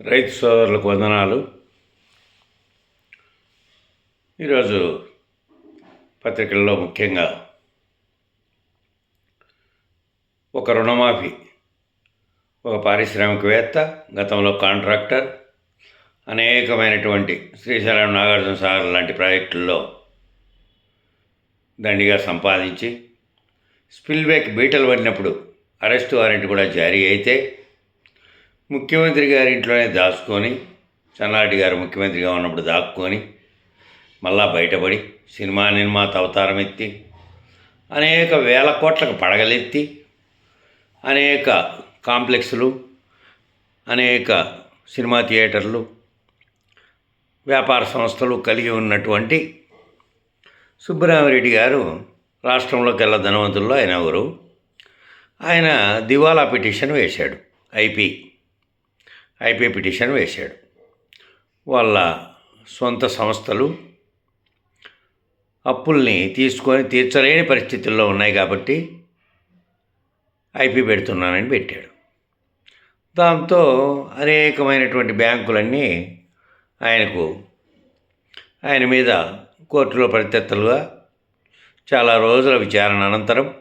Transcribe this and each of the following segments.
రైతు సోదరులకు వందనాలు. ఈరోజు పత్రికల్లో ముఖ్యంగా ఒక రుణమాఫీ ఒక పారిశ్రామికవేత్త గతంలో కాంట్రాక్టర్ అనేకమైనటువంటి శ్రీశైలం నాగార్జున సాగర్ లాంటి ప్రాజెక్టుల్లో దండిగా సంపాదించి స్పిల్వేక్ బీటలు పడినప్పుడు అరెస్టు వారెంట్ కూడా జారీ అయితే ముఖ్యమంత్రి గారి ఇంట్లోనే దాచుకొని చన్నారెడ్డి గారు ముఖ్యమంత్రిగా ఉన్నప్పుడు దాక్కొని మళ్ళా బయటపడి సినిమా నిర్మాత అవతారం ఎత్తి అనేక వేల కోట్లకు పడగలెత్తి అనేక కాంప్లెక్స్లు అనేక సినిమా థియేటర్లు వ్యాపార సంస్థలు కలిగి ఉన్నటువంటి సుబ్బరామిరెడ్డి గారు రాష్ట్రంలోకి వెళ్ళ ధనవంతుల్లో ఆయన ఎవరు? ఆయన దివాలా పిటిషన్ వేశాడు ఐపీ. ఐపీ పిటిషన్ వేశాడు. వాళ్ళ సొంత సంస్థలు అప్పుల్ని తీసుకొని తీర్చలేని పరిస్థితుల్లో ఉన్నాయి కాబట్టి ఐపీ పెడుతున్నానని పెట్టాడు. దాంతో అనేకమైనటువంటి బ్యాంకులన్నీ ఆయనకు ఆయన మీద కోర్టులో ప్రత్యర్థులుగా చాలా రోజుల విచారణ అనంతరం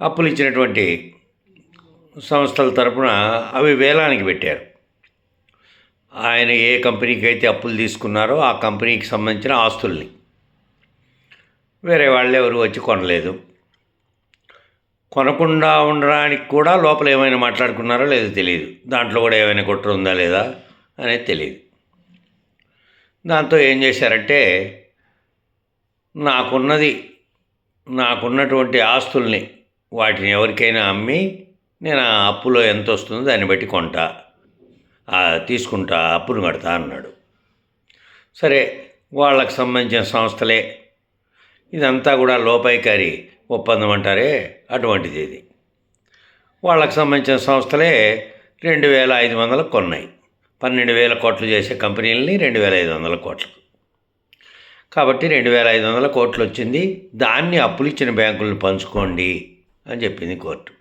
అప్పులు ఇచ్చినటువంటి సంస్థల తరపున అవి వేలానికి పెట్టారు. ఆయన ఏ కంపెనీకి అయితే అప్పులు తీసుకున్నారో ఆ కంపెనీకి సంబంధించిన ఆస్తుల్ని. వేరే వాళ్ళు ఎవరు వచ్చి కొనలేదు. కొనకుండా ఉండడానికి కూడా లోపల ఏమైనా మాట్లాడుకున్నారో లేదో తెలియదు. దాంట్లో కూడా ఏమైనా కుట్ర ఉందా లేదా అనేది తెలియదు. దాంతో ఏం చేశారంటే నాకున్నది నాకున్నటువంటి ఆస్తుల్ని వాటిని ఎవరికైనా అమ్మి నేను ఆ అప్పులో ఎంత వస్తుందో దాన్ని బట్టి కొంటా. తీసుకుంటా అప్పులు కడతా అన్నాడు. సరే వాళ్ళకి సంబంధించిన సంస్థలే. ఇదంతా కూడా లోపాయికారి ఒప్పందం అంటారే అటువంటిది ఇది వాళ్ళకి సంబంధించిన సంస్థలే రెండు వేల ఐదు వందలకు కొన్నాయి. పన్నెండు వేల కోట్లు చేసే కంపెనీలని రెండు వేల ఐదు వందల కోట్లకు. కాబట్టి రెండు వేల ఐదు వందల కోట్లు వచ్చింది దాన్ని అప్పులు ఇచ్చిన బ్యాంకులను పంచుకోండి అని చెప్పింది కోర్టు.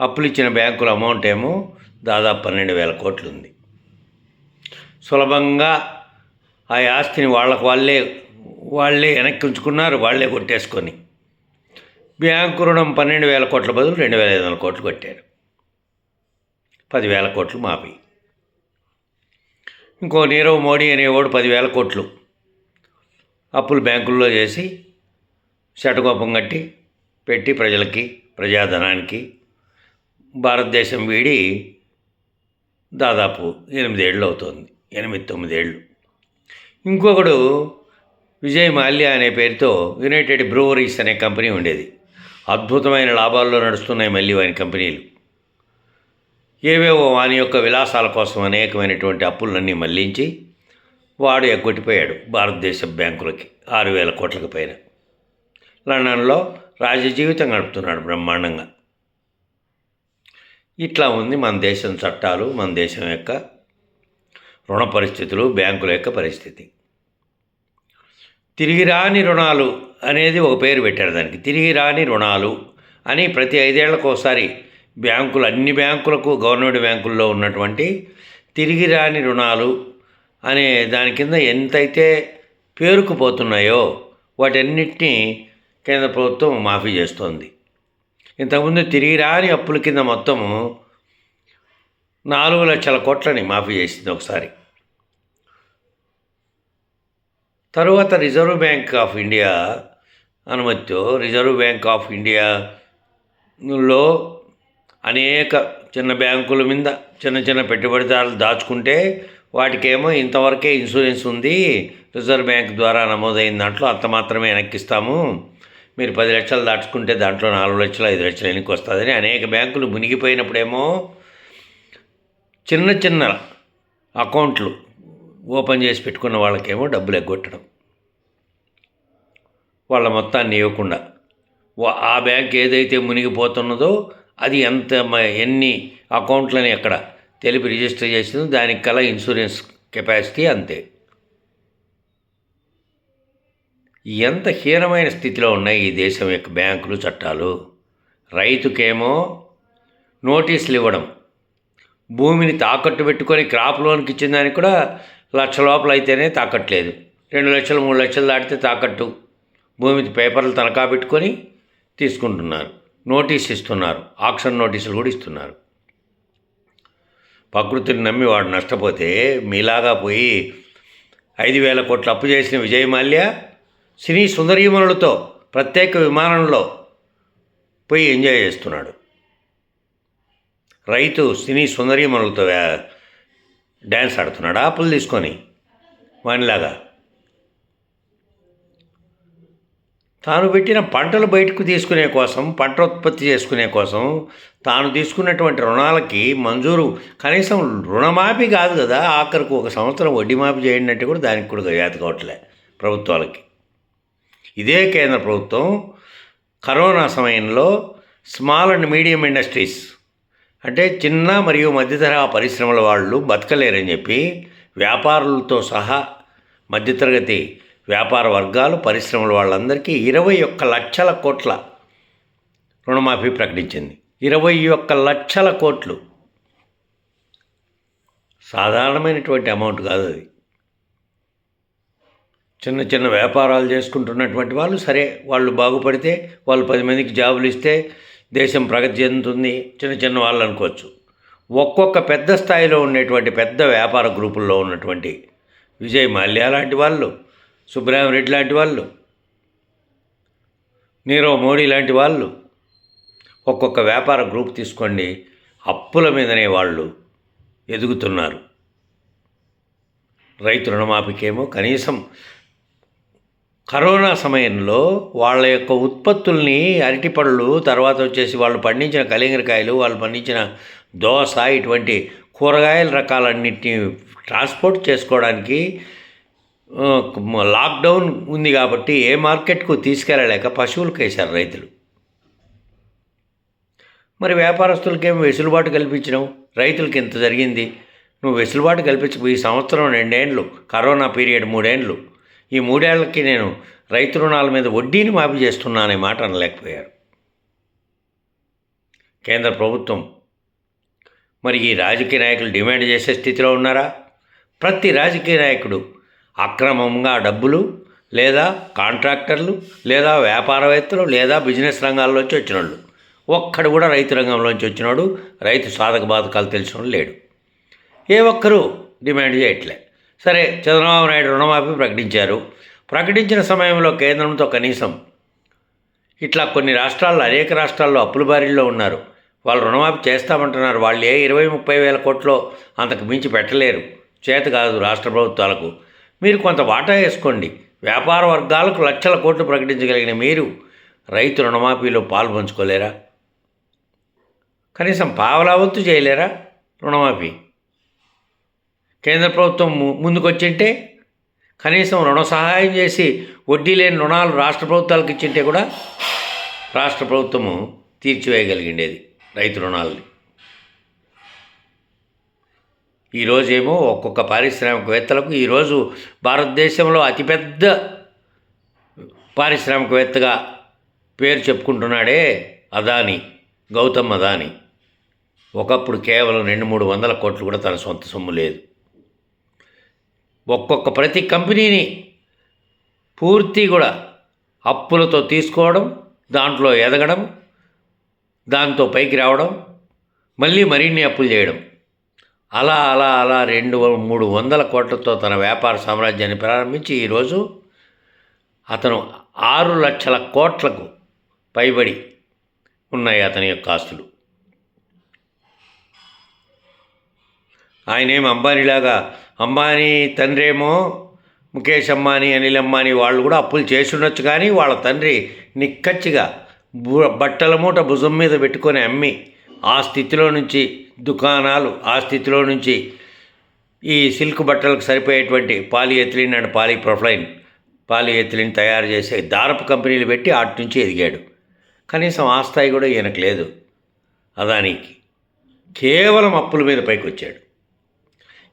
అప్పులు ఇచ్చిన బ్యాంకుల అమౌంట్ ఏమో దాదాపు పన్నెండు వేల కోట్లు ఉంది సులభంగా ఆ ఆస్తిని వాళ్ళకు వాళ్ళే వాళ్ళే వెనక్కి ఉంచుకున్నారు వాళ్ళే కొట్టేసుకొని. బ్యాంకు రుణం పన్నెండు వేల కోట్ల బదులు రెండు వేల ఐదు వందల కోట్లు కొట్టారు. పదివేల కోట్లు మాపి ఇంకో నీరవ్ మోడీ అనేవాడు పదివేల కోట్లు అప్పులు బ్యాంకుల్లో చేసి శటకోపం కట్టి పెట్టి ప్రజలకి ప్రజాధనానికి భారతదేశం వీడి దాదాపు ఎనిమిదేళ్ళు అవుతుంది ఎనిమిది తొమ్మిదేళ్ళు. ఇంకొకడు విజయ్ మాల్యా అనే పేరుతో యునైటెడ్ బ్రూవరీస్ అనే కంపెనీ ఉండేది. అద్భుతమైన లాభాల్లో నడుస్తున్నాయి మళ్ళీ వాని కంపెనీలు. ఏవేవో వాని యొక్క విలాసాల కోసం అనేకమైనటువంటి అప్పులన్నీ మళ్ళించి వాడు ఎగ్గొట్టిపోయాడు భారతదేశ బ్యాంకులకి ఆరు వేల కోట్లకు పైన. లండన్లో రాజ జీవితం గడుపుతున్నాడు బ్రహ్మాండంగా. ఇట్లా ఉంది మన దేశం చట్టాలు మన దేశం యొక్క రుణ పరిస్థితులు బ్యాంకుల యొక్క పరిస్థితి. తిరిగి రాని రుణాలు అనేది ఒక పేరు పెట్టారు దానికి. తిరిగి రాని రుణాలు అని ప్రతి ఐదేళ్ళకు ఒకసారి బ్యాంకులు అన్ని బ్యాంకులకు గవర్నమెంట్ బ్యాంకుల్లో ఉన్నటువంటి తిరిగి రాని రుణాలు అనే దాని కింద ఎంతైతే పేరుకుపోతున్నాయో వాటన్నిటినీ కేంద్ర ప్రభుత్వం మాఫీ చేస్తోంది. ఇంతకుముందు తిరిగి రాని అప్పుల కింద మొత్తము నాలుగు లక్షల కోట్లని మాఫీ చేసింది ఒకసారి. తరువాత రిజర్వ్ బ్యాంక్ ఆఫ్ ఇండియా అనుమతితో రిజర్వ్ బ్యాంక్ ఆఫ్ ఇండియాలో అనేక చిన్న బ్యాంకుల మీద చిన్న చిన్న పెట్టుబడిదారులు దాచుకుంటే వాటికేమో ఇంతవరకే ఇన్సూరెన్స్ ఉంది రిజర్వ్ బ్యాంక్ ద్వారా నమోదైన దాంట్లో అంత మాత్రమే వెనక్కిస్తాము. మీరు పది లక్షలు దాచుకుంటే దాంట్లో నాలుగు లక్షలు ఐదు లక్షలు వెనక్కి వస్తుందని అనేక బ్యాంకులు మునిగిపోయినప్పుడేమో చిన్న చిన్న అకౌంట్లు ఓపెన్ చేసి పెట్టుకున్న వాళ్ళకేమో డబ్బులు ఎగ్గొట్టడం. వాళ్ళ మొత్తాన్ని ఇవ్వకుండా. వా- ఆ బ్యాంక్ ఏదైతే మునిగిపోతున్నదో అది ఎంత మ- ఎన్ని అకౌంట్లని ఎక్కడ తెలిపి రిజిస్టర్ చేసిందో దానికి కల ఇన్సూరెన్స్ కెపాసిటీ అంతే. ఎంత హీనమైన స్థితిలో ఉన్నాయి ఈ దేశం యొక్క బ్యాంకులు చట్టాలు? రైతుకేమో నోటీసులు ఇవ్వడం భూమిని తాకట్టు పెట్టుకొని క్రాప్ లోన్కి ఇచ్చిన దానికి కూడా లక్ష లోపల అయితేనే తాకట్లేదు. రెండు లక్షలు మూడు లక్షలు దాటితే తాకట్టు. భూమికి పేపర్లు తనఖా పెట్టుకొని తీసుకుంటున్నారు. నోటీస్ ఇస్తున్నారు. ఆక్షన్ నోటీసులు కూడా ఇస్తున్నారు. ప్రకృతిని నమ్మి వాడు నష్టపోతే మీలాగా పోయి ఐదు వేల కోట్లు అప్పు చేసిన విజయ్ మాల్యా సినీ సుందరీమణులతో ప్రత్యేక విమానంలో పోయి ఎంజాయ్ చేస్తున్నాడు. రైతు సినీ సుందరీమణులతో డ్యాన్స్ ఆడుతున్నాడు. అప్పులు తీసుకొని వానిలాగా తాను పెట్టిన పంటలు బయటకు తీసుకునే కోసం పంట ఉత్పత్తి చేసుకునే కోసం తాను తీసుకున్నటువంటి రుణాలకి మంజూరు కనీసం రుణమాఫీ కాదు కదా. ఆఖరికి ఒక సంవత్సరం వడ్డీ మాఫీ చేయండి అంటే కూడా దానికి కూడా జాత కావట్లే ప్రభుత్వాలకి. ఇదే కేంద్ర ప్రభుత్వం కరోనా సమయంలో స్మాల్ అండ్ మీడియం ఇండస్ట్రీస్ అంటే చిన్న మరియు మధ్యతరహా పరిశ్రమల వాళ్ళు బతకలేరని చెప్పి వ్యాపారులతో సహా మధ్యతరగతి వ్యాపార వర్గాలు పరిశ్రమల వాళ్ళందరికీ ఇరవై ఒక్క లక్షల కోట్ల రుణమాఫీ ప్రకటించింది. ఇరవై ఒక్క లక్షల కోట్లు. సాధారణమైనటువంటి అమౌంట్ కాదు అది. చిన్న చిన్న వ్యాపారాలు చేసుకుంటున్నటువంటి వాళ్ళు సరే వాళ్ళు బాగుపడితే వాళ్ళు పది మందికి జాబులు ఇస్తే దేశం ప్రగతి చెందుతుంది చిన్న చిన్న వాళ్ళు అనుకోవచ్చు. ఒక్కొక్క పెద్ద స్థాయిలో ఉండేటువంటి పెద్ద వ్యాపార గ్రూపుల్లో ఉన్నటువంటి విజయ్ మాల్యా లాంటి వాళ్ళు సుబ్రహ్మరెడ్డి లాంటి వాళ్ళు నీరవ్ మోడీ లాంటి వాళ్ళు ఒక్కొక్క వ్యాపార గ్రూప్ తీసుకోండి అప్పుల మీదనే వాళ్ళు ఎదుగుతున్నారు. రైతు రుణమాఫీకేమో కనీసం కరోనా సమయంలో వాళ్ళ యొక్క ఉత్పత్తుల్ని అరటిపళ్ళు తర్వాత వచ్చేసి వాళ్ళు పండించిన కలింగరకాయలు వాళ్ళు పండించిన దోస ఇటువంటి కూరగాయల రకాలన్నింటినీ ట్రాన్స్పోర్ట్ చేసుకోవడానికి లాక్డౌన్ ఉంది కాబట్టి ఏ మార్కెట్కు తీసుకెళ్ళలేక పశువులకు వేశారు రైతులు. మరి వ్యాపారస్తులకేం వెసులుబాటు కల్పించినావు రైతులకి ఇంత జరిగింది. నువ్వు వెసులుబాటు కల్పించకు ఈ సంవత్సరం రెండేండ్లు కరోనా పీరియడ్ మూడేండ్లు. ఈ మూడేళ్ళకి నేను రైతు రుణాల మీద వడ్డీని మాఫీ చేస్తున్నా అనే మాట అనలేకపోయారు. కేంద్ర ప్రభుత్వం మరి ఈ రాజకీయ నాయకులు డిమాండ్ చేసే స్థితిలో ఉన్నారా? ప్రతి రాజకీయ నాయకుడు అక్రమంగా డబ్బులు లేదా కాంట్రాక్టర్లు లేదా వ్యాపారవేత్తలు లేదా బిజినెస్ రంగాల్లోంచి వచ్చిన వాళ్ళు ఒక్కడు కూడా రైతు రంగంలోంచి వచ్చినోడు రైతు సాధక బాధకాలు తెలిసినోడు లేడు. ఏ ఒక్కరూ డిమాండ్ చేయట్లే. సరే చంద్రబాబు నాయుడు రుణమాఫీ ప్రకటించారు. ప్రకటించిన సమయంలో కేంద్రంతో కనీసం ఇట్లా కొన్ని రాష్ట్రాల్లో అనేక రాష్ట్రాల్లో అప్పుల బారిలో ఉన్నారు. వాళ్ళు రుణమాఫీ చేస్తామంటున్నారు. వాళ్ళు ఏ ఇరవై ముప్పై వేల కోట్లో అంతకు మించి పెట్టలేరు. చేత కాదు రాష్ట్ర ప్రభుత్వాలకు. మీరు కొంత వాటా వేసుకోండి. వ్యాపార వర్గాలకు లక్షల కోట్లు ప్రకటించగలిగిన మీరు రైతు రుణమాఫీలో పాల్పంచుకోలేరా కనీసం పావలా వంతు చేయలేరా రుణమాఫీ? కేంద్ర ప్రభుత్వం ముందుకొచ్చింటే కనీసం రుణ సహాయం చేసి వడ్డీ లేని రుణాలు రాష్ట్ర ప్రభుత్వాలకు ఇచ్చింటే కూడా రాష్ట్ర ప్రభుత్వము తీర్చివేయగలిగిండేది రైతు రుణాలని. ఈరోజేమో ఒక్కొక్క పారిశ్రామికవేత్తలకు ఈరోజు భారతదేశంలో అతిపెద్ద పారిశ్రామికవేత్తగా పేరు చెప్పుకుంటున్నాడే అదాని గౌతమ్ అదాని. ఒకప్పుడు కేవలం రెండు మూడు వందల కోట్లు కూడా తన సొంత సొమ్ము లేదు. ఒక్కొక్క ప్రతి కంపెనీని పూర్తి కూడా అప్పులతో తీసుకోవడం దాంట్లో ఎదగడం దాంతో పైకి రావడం మళ్ళీ మరిన్ని అప్పులు చేయడం. అలా అలా అలా రెండు మూడు వందల కోట్లతో తన వ్యాపార సామ్రాజ్యాన్ని ప్రారంభించి ఈరోజు అతను ఆరు లక్షల కోట్లకు పైబడి ఉన్నాయి అతని యొక్క ఆస్తులు. ఆయనేం అంబానీలాగా అంబానీ తండ్రేమో ముఖేష్ అంబానీ అనిల్ అంబానీ వాళ్ళు కూడా అప్పులు చేసిండొచ్చు కానీ వాళ్ళ తండ్రి నిక్కచ్చిగా బట్టల మూట భుజం మీద పెట్టుకొని అమ్మి ఆ స్థితిలో నుంచి దుకాణాలు ఆ స్థితిలో నుంచి ఈ సిల్క్ బట్టలకు సరిపోయేటువంటి పాలిఎథిలిన్ అండ్ పాలిప్రొఫ్లైన్ పాలిఎథిలిన్ తయారు చేసే దారపు కంపెనీలు పెట్టి అటు నుంచి ఎదిగాడు. కనీసం ఆ స్థాయి కూడా ఈయనకు లేదు. అదానికి కేవలం అప్పుల మీద పైకి వచ్చాడు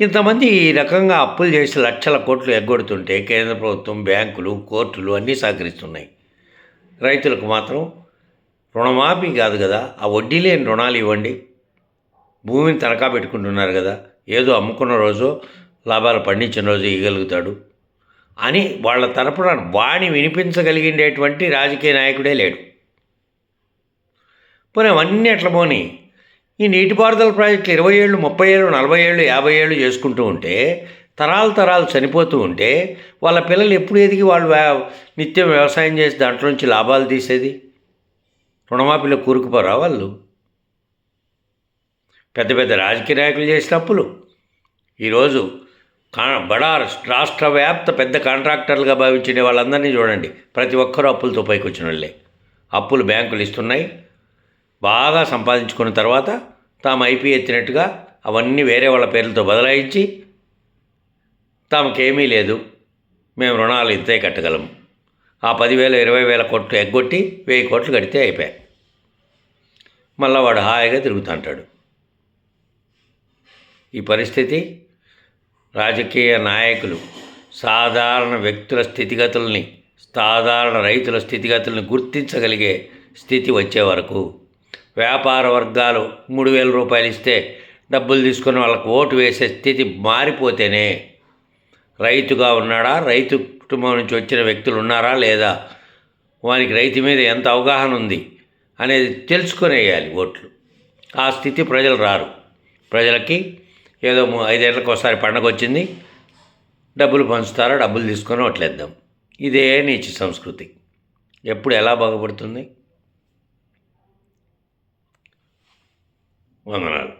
ఇంతమంది ఈ రకంగా అప్పులు చేసి లక్షల కోట్లు ఎగ్గొడుతుంటే కేంద్ర ప్రభుత్వం బ్యాంకులు కోర్టులు అన్నీ సహకరిస్తున్నాయి. రైతులకు మాత్రం రుణమాఫీ కాదు కదా ఆ వడ్డీ లేని రుణాలు ఇవ్వండి. భూమిని తనఖా పెట్టుకుంటున్నారు కదా ఏదో అమ్ముకున్న రోజు లాభాలు పండించిన రోజు ఇవ్వగలుగుతాడు అని వాళ్ళ తరపున వాణి వినిపించగలిగేటువంటి రాజకీయ నాయకుడే లేడు. పోనీ అవన్నీ ఎట్లా పోని? ఈ నీటిపారుదల ప్రాజెక్టులు ఇరవై ఏళ్ళు ముప్పై ఏళ్ళు నలభై ఏళ్ళు యాభై ఏళ్ళు చేసుకుంటూ ఉంటే తరాలు తరాలు చనిపోతూ ఉంటే వాళ్ళ పిల్లలు ఎప్పుడు ఎదిగి వాళ్ళు నిత్యం వ్యవసాయం చేసి దాంట్లో నుంచి లాభాలు తీసేది? రుణమాఫీలో కూరుకుపోరా వాళ్ళు? పెద్ద పెద్ద రాజకీయ నాయకులు చేసిన అప్పులు. ఈరోజు కా బడా రాష్ట్ర వ్యాప్త పెద్ద కాంట్రాక్టర్లుగా భావించిన వాళ్ళందరినీ చూడండి. ప్రతి ఒక్కరూ అప్పులతో పైకి వచ్చిన వాళ్ళే. అప్పులు బ్యాంకులు ఇస్తున్నాయి. బాగా సంపాదించుకున్న తర్వాత తాము ఐపీ ఎత్తినట్టుగా అవన్నీ వేరే వాళ్ళ పేర్లతో బదలాయించి తమకేమీ లేదు. మేము రుణాలు ఇంతే కట్టగలం. ఆ పదివేల ఇరవై వేల కోట్లు ఎగ్గొట్టి వెయ్యి కోట్లు కడితే అయిపోయాయి. మళ్ళా వాడు హాయిగా తిరుగుతుంటాడు ఈ పరిస్థితి రాజకీయ నాయకులు సాధారణ వ్యక్తుల స్థితిగతుల్ని సాధారణ రైతుల స్థితిగతుల్ని గుర్తించగలిగే స్థితి వచ్చే వరకు వ్యాపార వర్గాలు మూడు వేల రూపాయలు ఇస్తే డబ్బులు తీసుకుని వాళ్ళకు ఓటు వేసే స్థితి మారిపోతేనే రైతుగా ఉన్నాడా? రైతు కుటుంబం నుంచి వచ్చిన వ్యక్తులు ఉన్నారా లేదా? వారికి రైతు మీద ఎంత అవగాహన ఉంది అనేది తెలుసుకునేయాలి ఓట్లు. ఆ స్థితి ప్రజలు రారు. ప్రజలకి ఏదో ఐదేళ్ళకి ఒకసారి పండగ వచ్చింది. డబ్బులు పంచుతారా? డబ్బులు తీసుకొని ఓట్లేద్దాం. ఇదే నీచి సంస్కృతి. ఎప్పుడు ఎలా బాగుపడుతుంది? వందనాలు